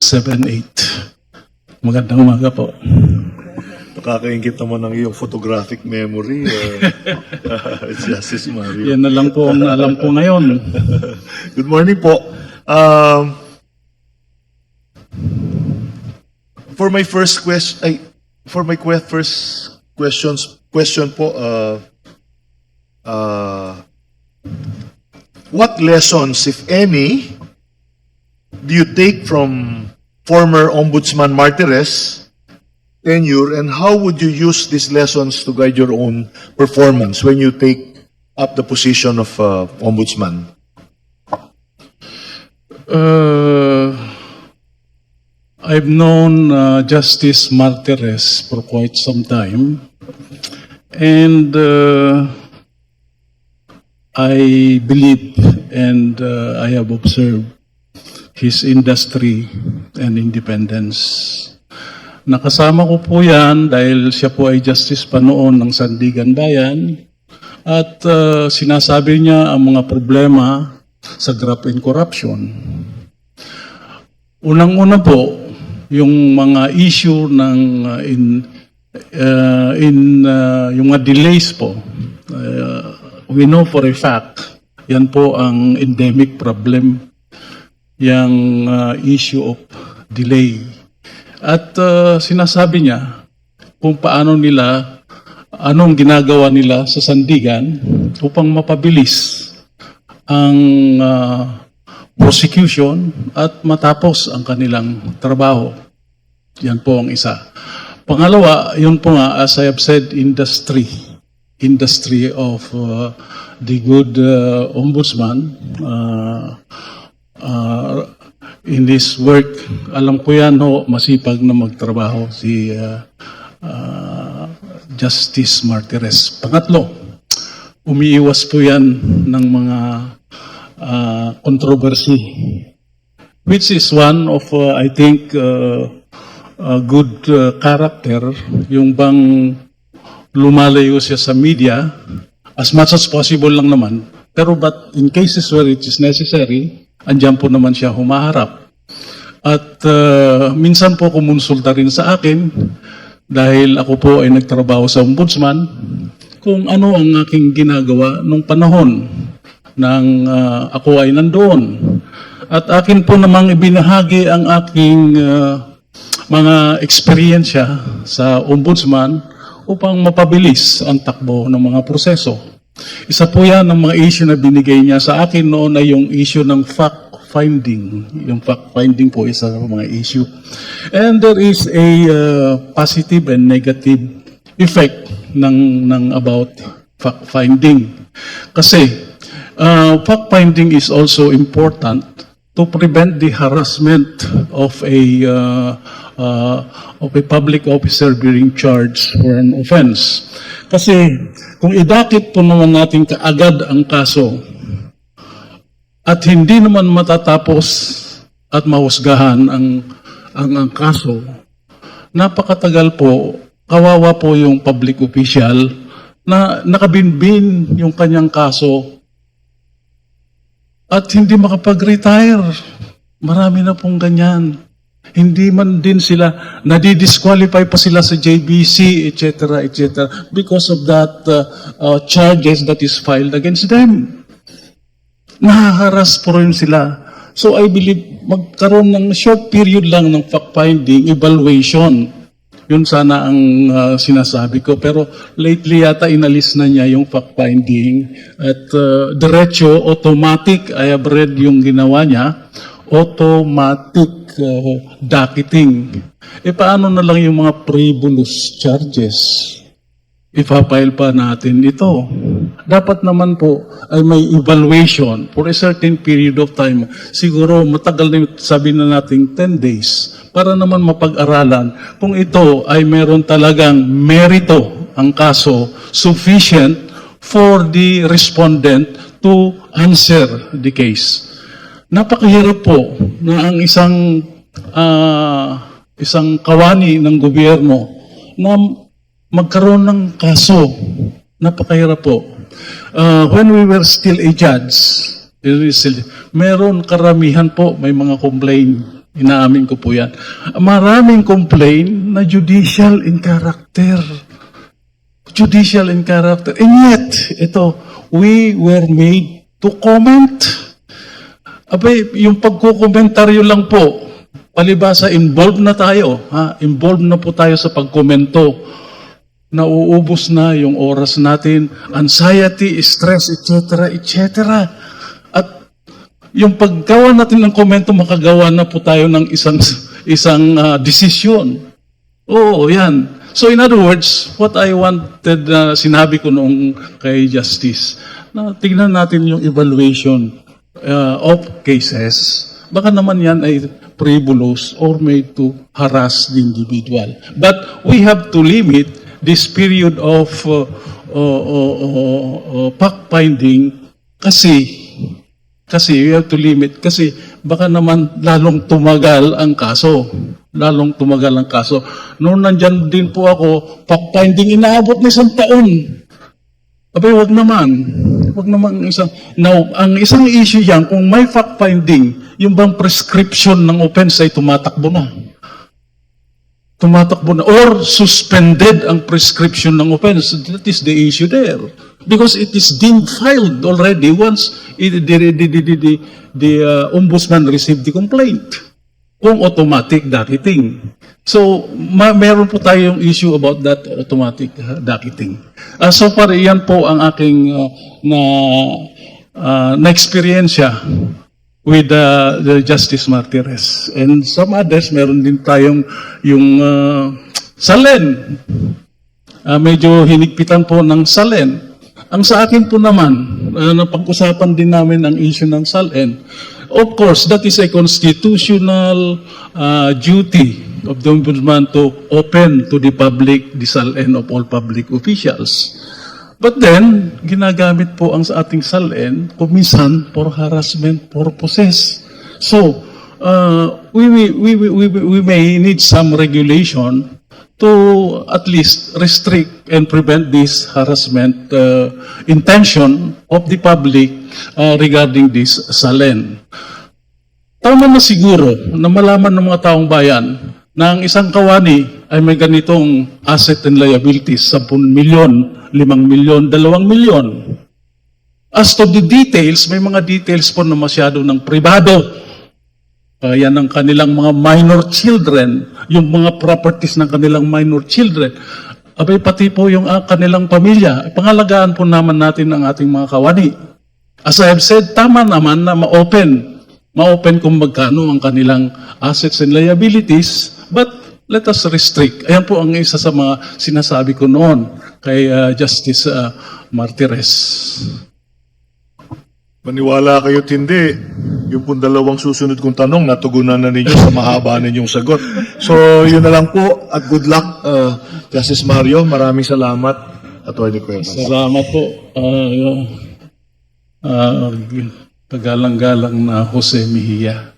7-8. Magandang umaga po. Nakakaingit naman ng iyong photographic memory, uh, Justice Mario. Yan na lang po ang alam ko ngayon. Good morning po. Um, for my first question, ay, for my que- first questions, question po, uh, uh, what lessons, if any, do you take from former Ombudsman Martires tenure and how would you use these lessons to guide your own performance when you take up the position of uh, Ombudsman? Uh, I've known uh, Justice Martires for quite some time. And uh, I believe and uh, I have observed his industry and independence. Nakasama ko po yan dahil siya po ay justice pa noon ng Sandigan Bayan at uh, sinasabi niya ang mga problema sa graft and corruption. Unang-una po, yung mga issue ng uh, in uh, in uh, yung mga delays po. Uh, we know for a fact, yan po ang endemic problem, yung uh, issue of delay. At uh, sinasabi niya kung paano nila, anong ginagawa nila sa sandigan upang mapabilis ang uh, prosecution at matapos ang kanilang trabaho. Yan po ang isa. Pangalawa, yun po nga, as I have said, industry. Industry of uh, the good uh, ombudsman. Uh, uh, in this work, alam ko yan ho, masipag na magtrabaho si uh, uh, Justice Martires. Pangatlo, umiiwas po yan ng mga uh, controversy, which is one of, uh, I think, uh, a good uh, character, yung bang lumalayo siya sa media, as much as possible lang naman, pero but in cases where it is necessary, andyan po naman siya humaharap. At uh, minsan po kumonsulta rin sa akin, dahil ako po ay nagtrabaho sa ombudsman, kung ano ang aking ginagawa nung panahon nang uh, ako ay nandoon. At akin po namang ibinahagi ang aking uh, mga eksperyensya sa ombudsman upang mapabilis ang takbo ng mga proseso. Isa po yan ng mga issue na binigay niya sa akin noon ay yung issue ng fact-finding. Yung fact-finding po isa sa mga issue. And there is a uh, positive and negative effect ng, ng about fact-finding. Kasi uh, fact-finding is also important to prevent the harassment of a uh, uh, of a public officer being charged for an offense. Kasi kung idakit po naman natin kaagad ang kaso at hindi naman matatapos at mahusgahan ang ang, ang kaso, napakatagal po, kawawa po yung public official na nakabinbin yung kanyang kaso at hindi makapag-retire. Marami na pong ganyan. Hindi man din sila, nadi-disqualify pa sila sa JBC, etc., etc., because of that uh, uh, charges that is filed against them. Nahaharas po rin sila. So I believe magkaroon ng short period lang ng fact-finding, evaluation. Yun sana ang uh, sinasabi ko. Pero lately yata inalis na niya yung fact-finding. At uh, diretso, automatic, I have read yung ginawa niya, automatic uh, docketing. E paano na lang yung mga frivolous charges? Ipapile pa natin ito. Dapat naman po ay may evaluation for a certain period of time. Siguro matagal na sabi na natin 10 days para naman mapag-aralan kung ito ay meron talagang merito ang kaso sufficient for the respondent to answer the case. Napakahirap po na ang isang ah, isang kawani ng gobyerno na magkaroon ng kaso. Napakahirap po. Uh, when we were still a judge, meron karamihan po, may mga complaint Inaamin ko po yan. Maraming complain na judicial in character. Judicial in character. And yet, ito, we were made to comment. Abay, yung pagkukomentaryo lang po, palibasa, involved na tayo. Ha? Involved na po tayo sa pagkomento. Nauubos na yung oras natin, anxiety, stress, etc., etc. At yung paggawa natin ng komento, makagawa na po tayo ng isang isang ah, desisyon. Oo, yan. So in other words, what I wanted, na sinabi ko noong kay Justice, na tignan natin yung evaluation uh, of cases. Baka naman yan ay frivolous or made to harass the individual. But we have to limit this period of uh, uh, uh, uh, uh, fact-finding kasi kasi we have to limit kasi baka naman lalong tumagal ang kaso. Lalong tumagal ang kaso. Noon nandyan din po ako, fact-finding inaabot na isang taon. Abay, wag naman. Wag naman ang isang... Now, ang isang issue yan, kung may fact-finding, yung bang prescription ng offense ay tumatakbo na. Tumatakbo na. Or suspended ang prescription ng offense. That is the issue there. Because it is deemed filed already once it, the, the, the, the, the, the uh, ombudsman received the complaint. Kung automatic docketing. So, ma meron po tayong issue about that automatic uh, docketing. Uh, so far, yan po ang aking uh, na, uh, na-experiensya with uh, the Justice Martires. And some others, meron din tayong yung uh, salen. Ah, medyo hinigpitan po ng salen. Ang sa akin po naman, uh, napag-usapan din namin ang issue ng salen. Of course, that is a constitutional uh, duty of the Ombudsman to open to the public the salen of all public officials. But then, ginagamit po ang sa ating salen, kuminsan for harassment purposes. So, uh, we, we, we, we, we may need some regulation to at least restrict and prevent this harassment uh, intention of the public uh, regarding this salen. Tama na siguro na malaman ng mga taong bayan na ang isang kawani ay may ganitong asset and liabilities, 10 milyon, 5 milyon, 2 milyon. As to the details, may mga details po na masyado ng privado. Kaya ng kanilang mga minor children, yung mga properties ng kanilang minor children, abay pati po yung ah, kanilang pamilya. Pangalagaan po naman natin ang ating mga kawani. As I have said, tama naman na ma-open. Ma-open kung magkano ang kanilang assets and liabilities, but let us restrict. Ayan po ang isa sa mga sinasabi ko noon kay ah, Justice ah, Martires. Maniwala kayo't hindi, yung pong dalawang susunod kong tanong, natugunan na ninyo sa mahaba ninyong sagot. So, yun na lang po, at good luck, uh, Justice Mario. Maraming salamat, Atty. Cuevas. Salamat po. Uh, uh, Tagalang-galang na Jose Mejia.